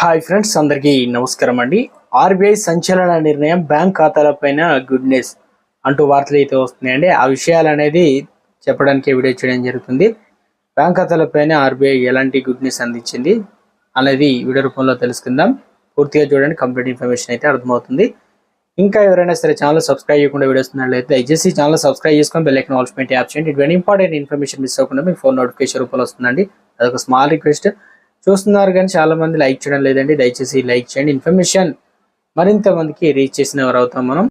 Hi friends అందరికీ నమస్కారం అండి. ఆర్బీఐ సంచలన నిర్ణయం బ్యాంక్ ఖాతాలపైన గుడ్ న్యూస్ అంటూ వార్తలు అయితే వస్తున్నాయండి. ఆ విషయాలు అనేది చెప్పడానికి వీడియో చేయడం జరుగుతుంది. బ్యాంక్ ఖాతాలపైన ఆర్బీఐ ఎలాంటి గుడ్ న్యూస్ అందించింది అనేది వీడియో రూపంలో తెలుసుకుందాం. పూర్తిగా చూడండి కంప్లీట్ ఇన్ఫర్మేషన్ అయితే అర్థమవుతుంది. ఇంకా ఎవరైనా సరే ఛానల్ సబ్స్క్రైబ్ చేయకుండా వీడియోస్ ఉన్నట్లయితే దయచేసి ఛానల్ సబ్స్క్రైబ్ చేసుకొని బెల్ ఐకన్ ఆల్స్ యాప్ చేయండి. ఇటువంటి ఇంపార్టెంట్ ఇన్ఫర్మేషన్ మిస్ అవ్వకుండా మీకు ఫోన్ నోటిఫికేషన్ రూపంలో వస్తుందండి. అదొక స్మాల్ రిక్వెస్ట్ చూస్తున్నారు కానీ చాలా మంది లైక్ చేయడం లేదండి. దయచేసి లైక్ చేయండి. ఇన్ఫర్మేషన్ మరింత మందికి రీచ్ చేసిన వారు అవుతాం మనం.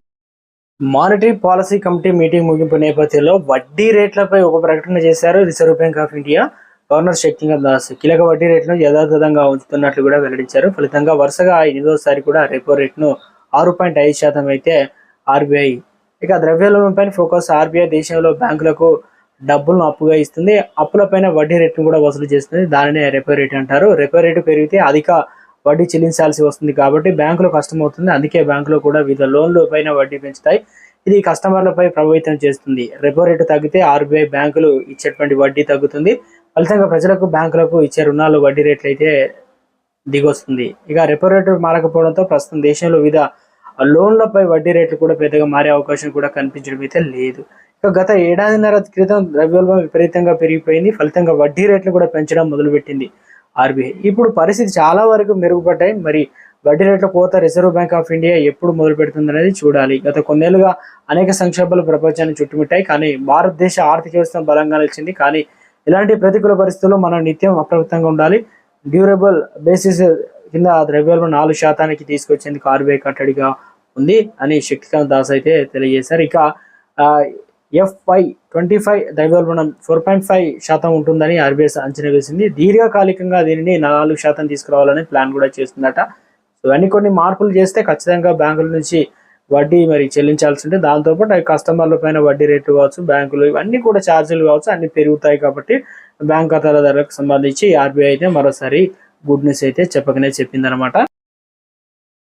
మానిటరీ పాలసీ కమిటీ మీటింగ్ ముగింపు నేపథ్యంలో వడ్డీ రేట్లపై ఒక ప్రకటన చేశారు Reserve Bank of India. Governor Shaktikanta Das కీలక వడ్డీ రేట్ను యథాతథంగా ఉంచుతున్నట్లు కూడా వెల్లడించారు. ఫలితంగా వరుసగా ఎనిమిదోసారి కూడా రెపో రేట్ను ఆరు పాయింట్ ఐదు శాతం అయితే ఆర్బీఐ ఇక ద్రవ్యోల్బణంపై ఫోకస్ ఆర్బీఐ దేశంలో బ్యాంకులకు డబ్బులను అప్పుగా ఇస్తుంది. అప్పులపైన వడ్డీ రేటును కూడా వసూలు చేస్తుంది. దానినే రెపో రేట్ అంటారు. రెపో రేటు పెరిగితే అధిక వడ్డీ చెల్లించాల్సి వస్తుంది కాబట్టి బ్యాంకులో కష్టమవుతుంది. అందుకే బ్యాంకులో కూడా వివిధ లోన్లు పైన వడ్డీ పెంచుతాయి. ఇది కస్టమర్లపై ప్రభావితం చేస్తుంది. రెపో రేటు తగ్గితే ఆర్బీఐ బ్యాంకులు ఇచ్చేటువంటి వడ్డీ తగ్గుతుంది. ఫలితంగా ప్రజలకు బ్యాంకులకు ఇచ్చే రుణాలు వడ్డీ రేట్లు అయితే దిగొస్తుంది. ఇక రెపో రేటు మారకపోవడంతో ప్రస్తుతం దేశంలో వివిధ లోన్లపై వడ్డీ రేట్లు కూడా పెద్దగా మారే అవకాశం కూడా కనిపించడం అయితే లేదు. గత ఏడాదిన్నర క్రితం ద్రవ్యోల్బం విపరీతంగా పెరిగిపోయింది. ఫలితంగా వడ్డీ రేట్లు కూడా పెంచడం మొదలుపెట్టింది ఆర్బీఐ. ఇప్పుడు పరిస్థితి చాలా వరకు మెరుగుపడ్డాయి. మరి వడ్డీ రేట్ల కోత రిజర్వ్ బ్యాంక్ ఆఫ్ ఇండియా ఎప్పుడు మొదలు పెడుతుంది అనేది చూడాలి. గత కొన్నేళ్ళుగా అనేక సంక్షోభాలు ప్రపంచాన్ని చుట్టుముట్టాయి. కానీ భారతదేశ ఆర్థిక వ్యవస్థ బలంగా నిలిచింది. కానీ ఇలాంటి ప్రతికూల పరిస్థితుల్లో మనం నిత్యం అప్రమత్తంగా ఉండాలి. డ్యూరబుల్ బేసిస్ కింద ద్రవ్యోల్బం నాలుగు శాతానికి తీసుకొచ్చేందుకు ఆర్బీఐ కట్టడిగా ఉంది అని శక్తికాంత్ దాస్ అయితే తెలియజేశారు. ఇక ఎఫ్ఐ ట్వంటీ ఫైవ్ ద్రవ్యోల్బణం ఫోర్ పాయింట్ ఫైవ్ శాతం ఉంటుందని ఆర్బీఐ అంచనా వేసింది. దీర్ఘకాలికంగా దీనిని నాలుగు శాతం తీసుకురావాలని ప్లాన్ కూడా చేస్తుందట. సో ఇవన్నీ కొన్ని మార్పులు చేస్తే ఖచ్చితంగా బ్యాంకుల నుంచి వడ్డీ మరి చెల్లించాల్సి ఉంటుంది. దాంతోపాటు అవి కస్టమర్ల పైన వడ్డీ రేట్లు కావచ్చు బ్యాంకులు ఇవన్నీ కూడా ఛార్జీలు కావచ్చు అన్ని పెరుగుతాయి కాబట్టి బ్యాంక్ ఖాతాల ధరలకు సంబంధించి ఆర్బీఐ అయితే మరోసారి గుడ్ న్యూస్ అయితే చెప్పకనే చెప్పిందనమాట